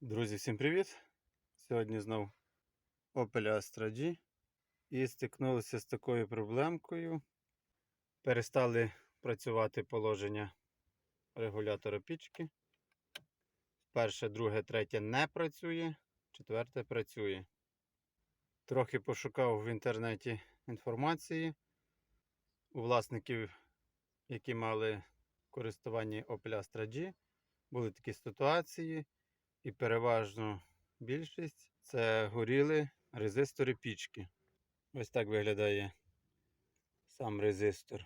Друзі, всім привіт! Сьогодні знов Opel Astra G і стикнулися з такою проблемкою. Перестали працювати положення регулятора пічки. Перше, друге, третє не працює, четверте працює. Трохи пошукав в інтернеті інформації у власників, які мали в користуванні Opel Astra G. Були такі ситуації. І переважно більшість це горіли резистори пічки. Ось так виглядає сам резистор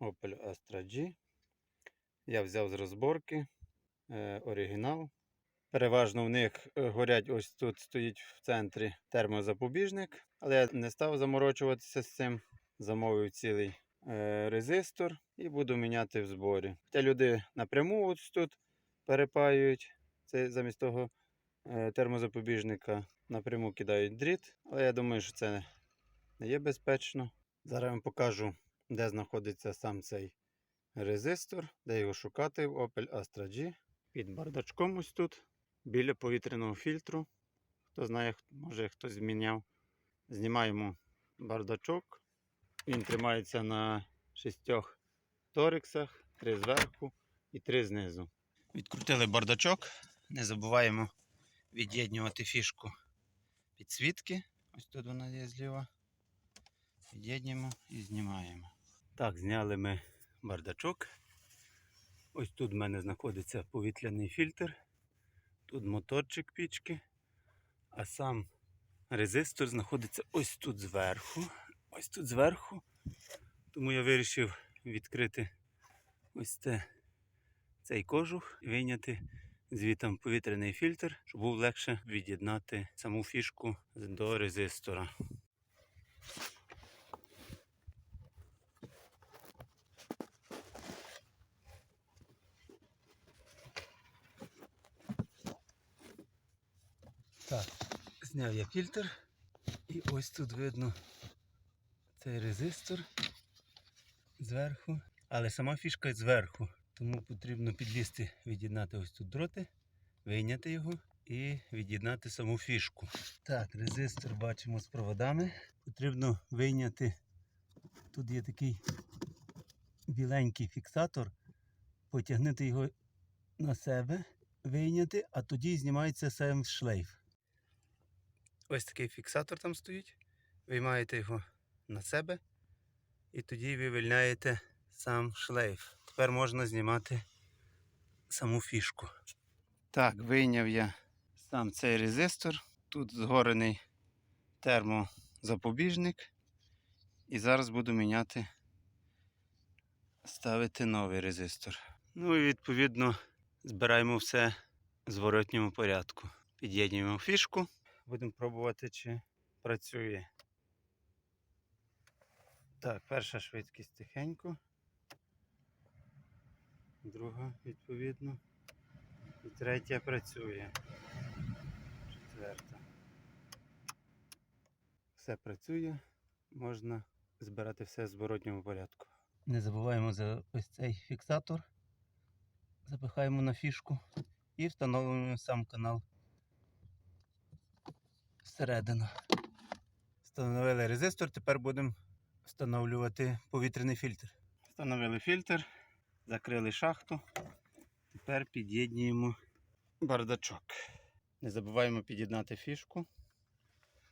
Opel Astra G. Я взяв з розборки е, оригінал. Переважно в них е, горять ось тут стоїть в центрі термозапобіжник, але я не став заморочуватися з цим. Замовив цілий е, резистор і буду міняти в зборі. Хоча люди напряму ось тут перепаюють. Це замість того е, термозапобіжника напряму кидають дріт. Але я думаю, що це не є безпечно. Зараз я вам покажу, де знаходиться сам цей резистор, де його шукати в Opel Astra G. Під бардачком ось тут, біля повітряного фільтру. Хто знає, може хтось зміняв. Знімаємо бардачок. Він тримається на шістьох ториксах, три зверху і три знизу. Відкрутили бардачок. Не забуваємо від'єднювати фішку підсвітки. Ось тут вона є зліва. Від'єднуємо і знімаємо. Так, зняли ми бардачок. Ось тут в мене знаходиться повітряний фільтр. Тут моторчик пічки. А сам резистор знаходиться ось тут зверху. Ось тут зверху. Тому я вирішив відкрити ось це цей кожух і вийняти звітом повітряний фільтр, щоб було легше від'єднати саму фішку до резистора. Так, зняв я фільтр і ось тут видно цей резистор зверху, але сама фішка зверху. Тому потрібно підлізти, від'єднати ось тут дроти, вийняти його і від'єднати саму фішку. Так, резистор бачимо з проводами. Потрібно вийняти. Тут є такий біленький фіксатор, потягнути його на себе, вийняти, а тоді знімається сам шлейф. Ось такий фіксатор там стоїть. Виймаєте його на себе і тоді вивільняєте сам шлейф. Тепер можна знімати саму фішку. Так, вийняв я сам цей резистор. Тут згорений термозапобіжник. І зараз буду міняти, ставити новий резистор. Ну і відповідно збираємо все в зворотньому порядку. Під'єднуємо фішку. Будемо пробувати, чи працює. Так, перша швидкість тихенько друга відповідно. І третя працює. Четверта. Все працює, можна збирати все в зворотньому порядку. Не забуваємо за ось цей фіксатор. Запихаємо на фішку і встановлюємо сам канал всередину. Встановили резистор, тепер будемо встановлювати повітряний фільтр. Встановили фільтр. Закрили шахту. Тепер під'єднуємо бардачок. Не забуваємо під'єднати фішку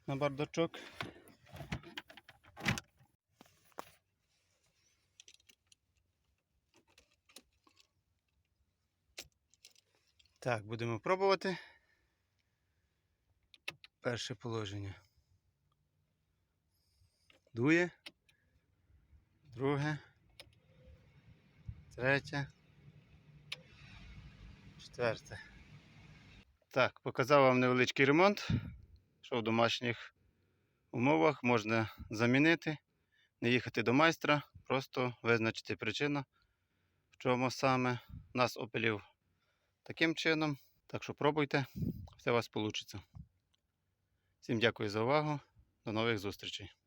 на бардачок. Так, будемо пробувати. Перше положення. Дує. Друге. Третє. Четверте. Так, показав вам невеличкий ремонт, що в домашніх умовах можна замінити, не їхати до майстра, просто визначити причину, в чому саме нас опилів таким чином. Так що пробуйте, все у вас вийде. Всім дякую за увагу. До нових зустрічей.